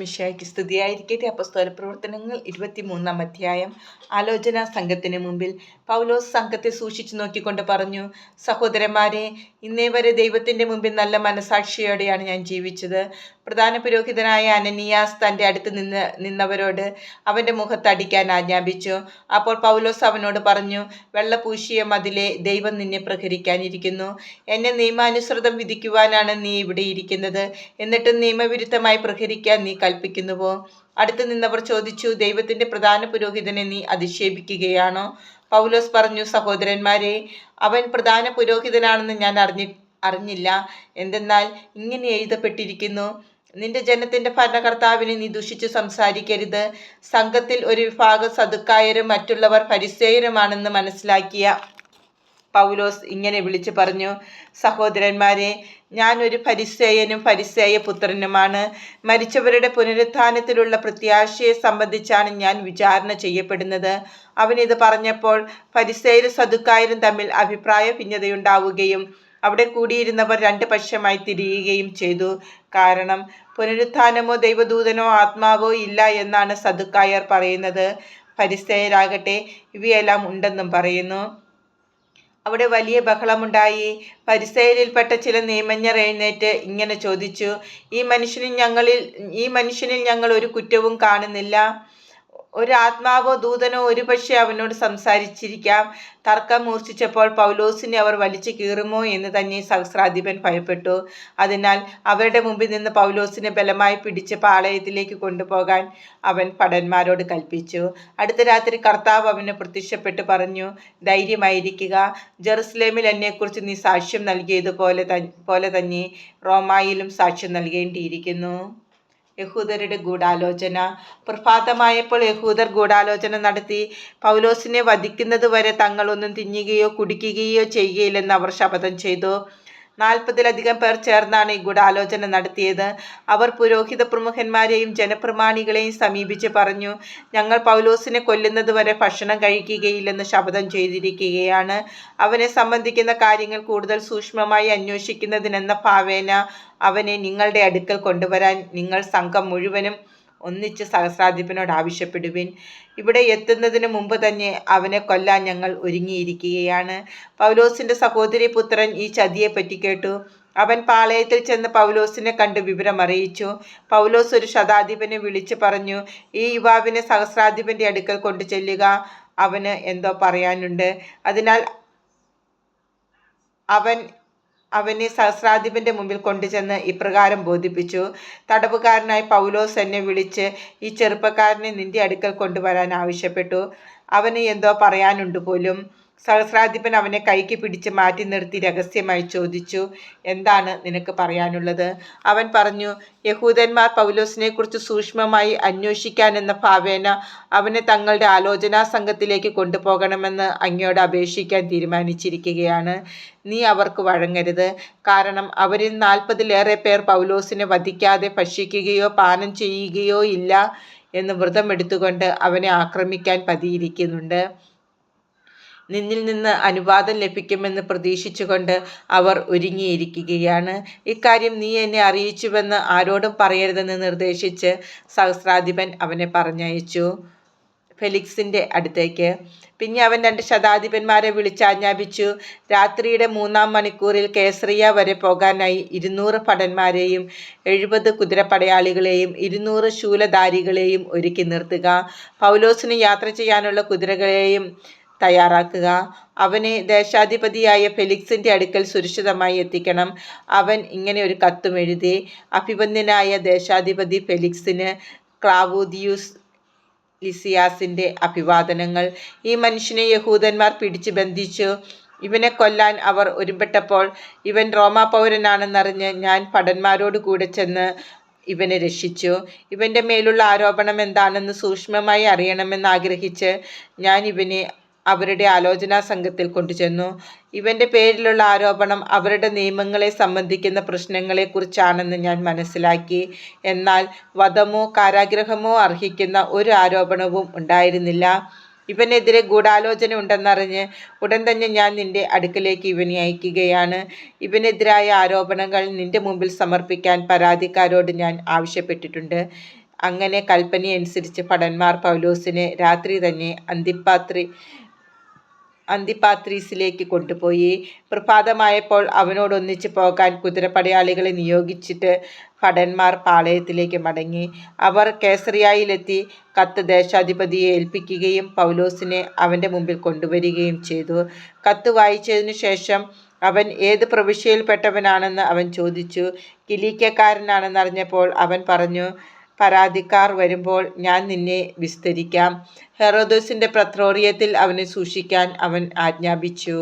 മിശിഹായ്ക്ക് സ്തുതിയായിരിക്കട്ടെ. അപ്പസ്തോല പ്രവർത്തനങ്ങൾ ഇരുപത്തിമൂന്നാം അധ്യായം. ആലോചന സംഘത്തിന് മുമ്പിൽ പൗലോസ് സംഘത്തെ സൂക്ഷിച്ചു നോക്കിക്കൊണ്ട് പറഞ്ഞു സഹോദരന്മാരെ ഇന്നേ വരെ ദൈവത്തിന്റെ മുമ്പിൽ നല്ല മനസാക്ഷിയോടെയാണ് ഞാൻ ജീവിച്ചത്. പ്രധാന പുരോഹിതനായ അനനിയാസ് തന്റെ അടുത്ത് നിന്ന് നിന്നവരോട് അവന്റെ മുഖത്തടിക്കാൻ ആജ്ഞാപിച്ചു. അപ്പോൾ പൗലോസ് അവനോട് പറഞ്ഞു വെള്ളപൂശിയ മതിലെ ദൈവം നിന്നെ പ്രഹരിക്കാനിരിക്കുന്നു. എന്നെ നിയമാനുസൃതം വിധിക്കുവാനാണ് നീ ഇവിടെ ഇരിക്കുന്നത്. എന്നിട്ട് നിയമവിരുദ്ധമായി പ്രഹരിക്കാൻ നീ കൽപ്പിക്കുന്നുവോ? അടുത്ത് നിന്നവർ ചോദിച്ചു ദൈവത്തിന്റെ പ്രധാന പുരോഹിതനെ നീ അധിക്ഷേപിക്കുകയാണോ? പൗലോസ് പറഞ്ഞു സഹോദരന്മാരെ അവൻ പ്രധാന പുരോഹിതനാണെന്ന് ഞാൻ അറിഞ്ഞി അറിഞ്ഞില്ല. എന്തെന്നാൽ ഇങ്ങനെ എഴുതപ്പെട്ടിരിക്കുന്നു നിന്റെ ജനത്തിന്റെ ഭരണകർത്താവിനെ നീ ദുഷിച്ചു സംസാരിക്കരുത്. സംഘത്തിൽ ഒരു വിഭാഗം സതുക്കായരും മറ്റുള്ളവർ പരിസേയരുമാണെന്ന് മനസ്സിലാക്കിയ പൗലോസ് ഇങ്ങനെ വിളിച്ചു പറഞ്ഞു സഹോദരന്മാരെ ഞാൻ ഒരു പരിസേയനും പരിസേയ പുത്രനുമാണ്. മരിച്ചവരുടെ പുനരുത്ഥാനത്തിലുള്ള പ്രത്യാശയെ സംബന്ധിച്ചാണ് ഞാൻ വിചാരണ ചെയ്യപ്പെടുന്നത്. അവനിത് പറഞ്ഞപ്പോൾ പരിസേയരും സതുക്കായരും തമ്മിൽ അഭിപ്രായ ഭിന്നതയുണ്ടാവുകയും അവിടെ കൂടിയിരുന്നവർ രണ്ട് പക്ഷമായി തിരിയുകയും ചെയ്തു. കാരണം പുനരുത്ഥാനമോ ദൈവദൂതനോ ആത്മാവോ ഇല്ല എന്നാണ് സതുക്കായർ പറയുന്നത്. പരിസേയരാകട്ടെ ഇവയെല്ലാം ഉണ്ടെന്നും പറയുന്നു. അവിടെ വലിയ ബഹളമുണ്ടായി. പരിസയരിൽപ്പെട്ട ചില നിയമജ്ഞർ എഴുന്നേറ്റ് ഇങ്ങനെ ചോദിച്ചു ഈ മനുഷ്യനിൽ ഞങ്ങളിൽ ഈ മനുഷ്യനിൽ ഞങ്ങൾ ഒരു കുറ്റവും കാണുന്നില്ല. ഒരു ആത്മാവോ ദൂതനോ ഒരുപക്ഷെ അവനോട് സംസാരിച്ചിരിക്കാം. തർക്കം മൂർച്ഛിച്ചപ്പോൾ പൗലോസിനെ അവർ വലിച്ചു കീറുമോ എന്ന് തന്നെ സഹസ്രാധിപൻ ഭയപ്പെട്ടു. അതിനാൽ അവരുടെ മുമ്പിൽ നിന്ന് പൗലോസിനെ ബലമായി പിടിച്ച് പാളയത്തിലേക്ക് കൊണ്ടുപോകാൻ അവൻ ഭടന്മാരോട് കൽപ്പിച്ചു. അടുത്ത രാത്രി കർത്താവ് അവന് പ്രത്യക്ഷപ്പെട്ട് പറഞ്ഞു ധൈര്യമായിരിക്കുക. ജെറുസലേമിൽ എന്നെക്കുറിച്ച് നീ സാക്ഷ്യം നൽകിയതുപോലെ പോലെ തന്നെ റോമായിലും സാക്ഷ്യം നൽകേണ്ടിയിരിക്കുന്നു. യഹൂദരുടെ ഗൂഢാലോചന. പ്രഭാതമായപ്പോൾ യഹൂദർ ഗൂഢാലോചന നടത്തി. പൗലോസിനെ വധിക്കുന്നതുവരെ തങ്ങളൊന്നും തിന്നുകയോ കുടിക്കുകയോ ചെയ്യുകയില്ലെന്ന് അവർ ശപഥം ചെയ്തു. നാൽപ്പതിലധികം പേർ ചേർന്നാണ് ഈ ഗൂഢാലോചന നടത്തിയത്. അവർ പുരോഹിത പ്രമുഖന്മാരെയും ജനപ്രമാണികളെയും സമീപിച്ച് പറഞ്ഞു ഞങ്ങൾ പൗലോസിനെ കൊല്ലുന്നത് വരെ ഭക്ഷണം കഴിക്കുകയില്ലെന്ന് ശപഥം ചെയ്തിരിക്കുകയാണ്. അവനെ സംബന്ധിക്കുന്ന കാര്യങ്ങൾ കൂടുതൽ സൂക്ഷ്മമായി അന്വേഷിക്കുന്നതിനെന്ന ഭാവേന അവനെ നിങ്ങളുടെ അടുക്കൽ കൊണ്ടുവരാൻ നിങ്ങൾ സംഘം മുഴുവനും ഒന്നിച്ച് സഹസ്രാധിപനോട് ആവശ്യപ്പെടുവിൻ. ഇവിടെ എത്തുന്നതിന് മുമ്പ് തന്നെ അവനെ കൊല്ലാൻ ഞങ്ങൾ ഒരുങ്ങിയിരിക്കുകയാണ്. പൗലോസിന്റെ സഹോദരി പുത്രൻ ഈ ചതിയെപ്പറ്റി കേട്ടു. അവൻ പാളയത്തിൽ ചെന്ന് പൗലോസിനെ കണ്ട് വിവരം അറിയിച്ചു. പൗലോസ് ഒരു ശതാധിപനെ വിളിച്ചു പറഞ്ഞു ഈ യുവാവിനെ സഹസ്രാധിപന്റെ അടുക്കൽ കൊണ്ടു ചെല്ലുക അവന് എന്തോ പറയാനുണ്ട്. അതിനാൽ അവൻ അവനെ സഹസ്രാധിപന്റെ മുമ്പിൽ കൊണ്ടുചെന്ന് ഇപ്രകാരം ബോധിപ്പിച്ചു. തടവുകാരനായി പൗലോസ് എന്നെ വിളിച്ച് ഈ ചെറുപ്പക്കാരനെ നിന്റെ അടുക്കൽ കൊണ്ടുവരാൻ ആവശ്യപ്പെട്ടു. അവന് എന്തോ പറയാനുണ്ട് പോലും. സഹസ്രാധിപൻ അവനെ കൈക്ക് പിടിച്ച് മാറ്റി നിർത്തി രഹസ്യമായി ചോദിച്ചു എന്താണ് നിനക്ക് പറയാനുള്ളത്? അവൻ പറഞ്ഞു യഹൂദന്മാർ പൗലോസിനെ കുറിച്ച് സൂക്ഷ്മമായി അന്വേഷിക്കാനെന്ന ഭാവേന അവനെ തങ്ങളുടെ ആലോചനാ സംഘത്തിലേക്ക് കൊണ്ടുപോകണമെന്ന് അങ്ങയോട് അപേക്ഷിക്കാൻ തീരുമാനിച്ചിരിക്കുകയാണ്. നീ അവർക്ക് വഴങ്ങരുത്. കാരണം അവരിൽ നാൽപ്പതിലേറെ പേർ പൗലോസിനെ വധിക്കാതെ ഭക്ഷിക്കുകയോ പാനം ചെയ്യുകയോ ഇല്ല എന്ന് വ്രതമെടുത്തുകൊണ്ട് അവനെ ആക്രമിക്കാൻ പതിയിരിക്കുന്നുണ്ട്. നിന്നിൽ നിന്ന് അനുവാദം ലഭിക്കുമെന്ന് പ്രതീക്ഷിച്ചുകൊണ്ട് അവർ ഒരുങ്ങിയിരിക്കുകയാണ്. ഇക്കാര്യം നീ എന്നെ അറിയിച്ചുവെന്ന് ആരോടും പറയരുതെന്ന് നിർദ്ദേശിച്ച് സഹസ്രാധിപൻ അവനെ പറഞ്ഞയച്ചു. ഫെലിക്സിന്റെ അടുത്തേക്ക്. പിന്നെ അവൻ രണ്ട് ശതാധിപന്മാരെ വിളിച്ചാജ്ഞാപിച്ചു രാത്രിയുടെ മൂന്നാം മണിക്കൂറിൽ കേസറിയ വരെ പോകാനായി ഇരുന്നൂറ് ഭടന്മാരെയും എഴുപത് കുതിരപ്പടയാളികളെയും ഇരുന്നൂറ് ശൂലധാരികളെയും ഒരുക്കി നിർത്തുക. പൗലോസിന് യാത്ര ചെയ്യാനുള്ള കുതിരകളെയും തയ്യാറാക്കുക. അവനെ ദേശാധിപതിയായ ഫെലിക്സിന്റെ അടുക്കൽ സുരക്ഷിതമായി എത്തിക്കണം. അവൻ ഇങ്ങനെ ഒരു കത്തും എഴുതി അഭിബന്ധനായ ദേശാധിപതി ഫെലിക്സിന് ക്ലാവൂദിയൂസ് ലിസിയാസിന്റെ അഭിവാദനങ്ങൾ. ഈ മനുഷ്യനെ യഹൂദന്മാർ പിടിച്ചു ബന്ധിച്ചു. ഇവനെ കൊല്ലാൻ അവർ ഒരുമ്പെട്ടപ്പോൾ ഇവൻ റോമാ പൗരനാണെന്നറിഞ്ഞ് ഞാൻ ഭടന്മാരോട് കൂടെ ചെന്ന് ഇവനെ രക്ഷിച്ചു. ഇവന്റെ മേലുള്ള ആരോപണം എന്താണെന്ന് സൂക്ഷ്മമായി അറിയണമെന്ന് ആഗ്രഹിച്ച് ഞാൻ ഇവനെ അവരുടെ ആലോചനാ സംഘത്തിൽ കൊണ്ടുചെന്നു. ഇവന്റെ പേരിലുള്ള ആരോപണം അവരുടെ നിയമങ്ങളെ സംബന്ധിക്കുന്ന പ്രശ്നങ്ങളെക്കുറിച്ചാണെന്ന് ഞാൻ മനസ്സിലാക്കി. എന്നാൽ വധമോ കാരാഗ്രഹമോ അർഹിക്കുന്ന ഒരു ആരോപണവും ഉണ്ടായിരുന്നില്ല. ഇവനെതിരെ ഗൂഢാലോചന ഉണ്ടെന്നറിഞ്ഞ് ഉടൻ തന്നെ ഞാൻ നിന്റെ അടുക്കലേക്ക് ഇവനെ അയക്കുകയാണ്. ഇവനെതിരായ ആരോപണങ്ങൾ നിന്റെ മുമ്പിൽ സമർപ്പിക്കാൻ പരാതിക്കാരോട് ഞാൻ ആവശ്യപ്പെട്ടിട്ടുണ്ട്. അങ്ങനെ കൽപ്പനയനുസരിച്ച് ഭടന്മാർ പൗലോസിനെ രാത്രി തന്നെ അന്തിപ്പാത്രി അന്തിപ്പാത്രീസിലേക്ക് കൊണ്ടുപോയി. പ്രഭാതമായപ്പോൾ അവനോടൊന്നിച്ച് പോകാൻ കുതിരപ്പടയാളികളെ നിയോഗിച്ചിട്ട് ഭടന്മാർ പാളയത്തിലേക്ക് മടങ്ങി. അവർ കേസറിയായിലെത്തി കത്ത് ദേശാധിപതിയെ ഏൽപ്പിക്കുകയും പൗലോസിനെ അവന്റെ മുമ്പിൽ കൊണ്ടുവരികയും ചെയ്തു. കത്ത് വായിച്ചതിനു ശേഷം അവൻ ഏത് പ്രവിശ്യയിൽപ്പെട്ടവനാണെന്ന് അവൻ ചോദിച്ചു. കിലീക്കക്കാരനാണെന്നറിഞ്ഞപ്പോൾ അവൻ പറഞ്ഞു, പരാതിക്കാർ വരുമ്പോൾ ഞാൻ നിന്നെ വിസ്തരിക്കാം. ഹെറോദോസിന്റെ പ്രത്രോറിയത്തിൽ അവനെ സൂക്ഷിക്കാൻ അവൻ ആജ്ഞാപിച്ചു.